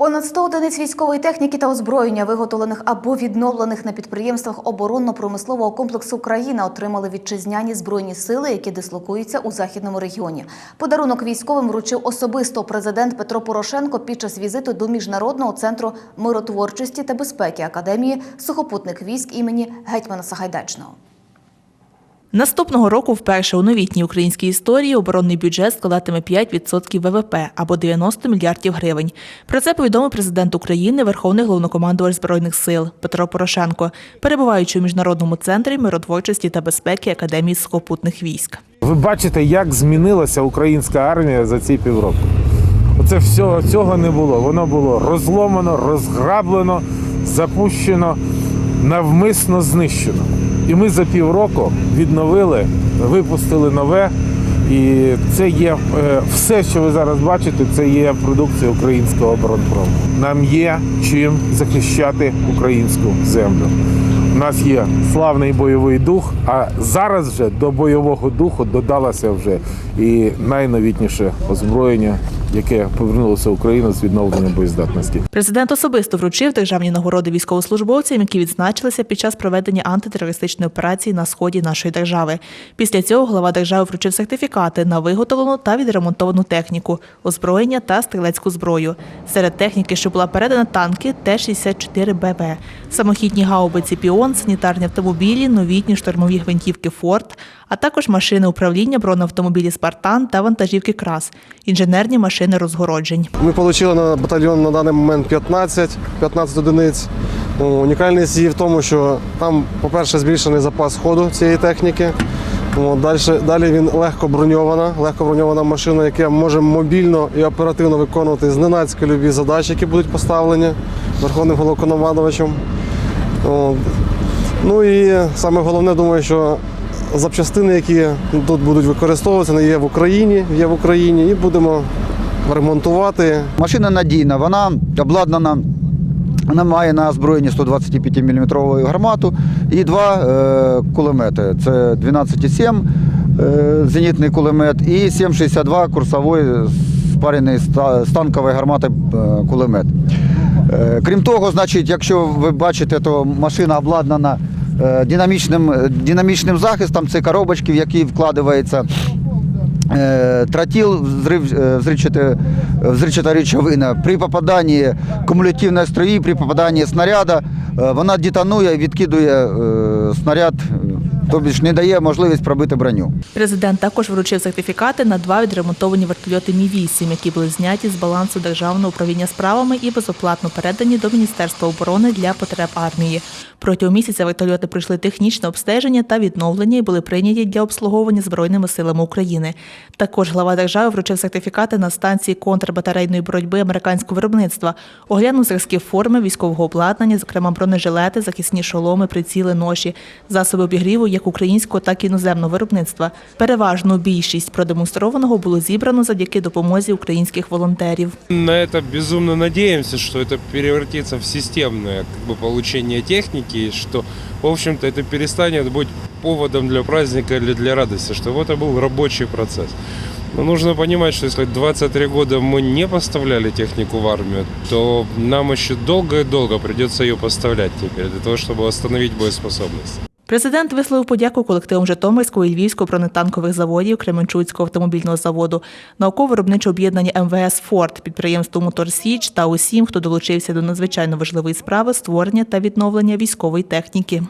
Понад 100 одиниць військової техніки та озброєння, виготовлених або відновлених на підприємствах оборонно-промислового комплексу Україна, отримали вітчизняні збройні сили, які дислокуються у західному регіоні. Подарунок військовим вручив особисто президент Петро Порошенко під час візиту до міжнародного центру миротворчості та безпеки Академії сухопутних військ імені гетьмана Сагайдачного. Наступного року вперше у новітній українській історії оборонний бюджет складатиме 5% ВВП або 90 мільярдів гривень. Про це повідомив президент України, Верховний головнокомандувач збройних сил Петро Порошенко, перебуваючи у міжнародному центрі миротворчості та безпеки Академії сухопутних військ. Ви бачите, як змінилася українська армія за ці півроку. Оце всього цього не було. Воно було розломано, розграблено, запущено, навмисно знищено. І ми за півроку відновили, випустили нове. І це є е, все, що ви зараз бачите, це є продукція українського оборонпрому. Нам є чим захищати українську землю. У нас є славний бойовий дух, а зараз вже до бойового духу додалося вже і найновітніше озброєння, яке повернулося в Україну з відновленням боєздатності. Президент особисто вручив державні нагороди військовослужбовцям, які відзначилися під час проведення антитерористичної операції на сході нашої держави. Після цього глава держави вручив сертифікати на виготовлену та відремонтовану техніку, озброєння та стрілецьку зброю. Серед техніки, що була передана танки Т-64ББ, самохідні гаубиці Піон, санітарні автомобілі, новітні штурмові гвинтівки Форд, а також машини управління бронеавтомобілі Спартан та вантажівки Крас, інженерні машини розгороджень. Ми отримали на батальйон на даний момент 15, 15 одиниць. Ну, Унікальність її в тому, що там, по-перше, збільшений запас ходу цієї техніки. Далі, далі він легко броньована, легко броньована машина, яка може мобільно і оперативно виконувати зненацька любі задачі, які будуть поставлені Верховним головнокомандувачем. Ну і саме головне, думаю, що запчастини, які тут будуть використовуватися, вони є в Україні, є в Україні, і будемо ремонтувати. Машина надійна, вона обладнана. Вона має на озброєнні 125 мм гармату і два е, кулемети. Це 12,7 е, зенітний кулемет і 7,62 курсовий спарений з танкової гармати е, кулемет. Е, крім того, значить, якщо ви бачите, то машина обладнана динамічним, динамічним захистом. Це коробочки, в які вкладається Е, Тротіл, взрив, е, взривчата, речовина. При попаданні кумулятивної строї, при попаданні снаряда, е, вона детонує і відкидує е, снаряд, тобто ж не дає можливість пробити броню. Президент також вручив сертифікати на два відремонтовані вертольоти Мі-8, які були зняті з балансу Державного управління справами і безоплатно передані до Міністерства оборони для потреб армії. Протягом місяця вертольоти пройшли технічне обстеження та відновлення і були прийняті для обслуговування Збройними силами України. Також глава держави вручив сертифікати на станції контрбатарейної боротьби американського виробництва, оглянув зразки форми військового обладнання, зокрема бронежилети, захисні шоломи, приціли, ноші, засоби обігріву як українського, так і іноземного виробництва. Переважну більшість продемонстрованого було зібрано завдяки допомозі українських волонтерів. На это безумно надеемся, что это превратится в системное как бы, получение техники, и что, в общем-то, это перестанет быть поводом для праздника или для радости, чтобы это был рабочий процесс. Но нужно понимать, что если 23 года мы не поставляли технику в армию, то нам еще долго и долго придется ее поставлять теперь, для того, чтобы восстановить боеспособность. Президент висловив подяку колективам Житомирського і Львівського бронетанкових заводів, Кременчуцького автомобільного заводу, науково-виробниче об'єднання МВС Форд, підприємству Моторсіч та усім, хто долучився до надзвичайно важливої справи створення та відновлення військової техніки.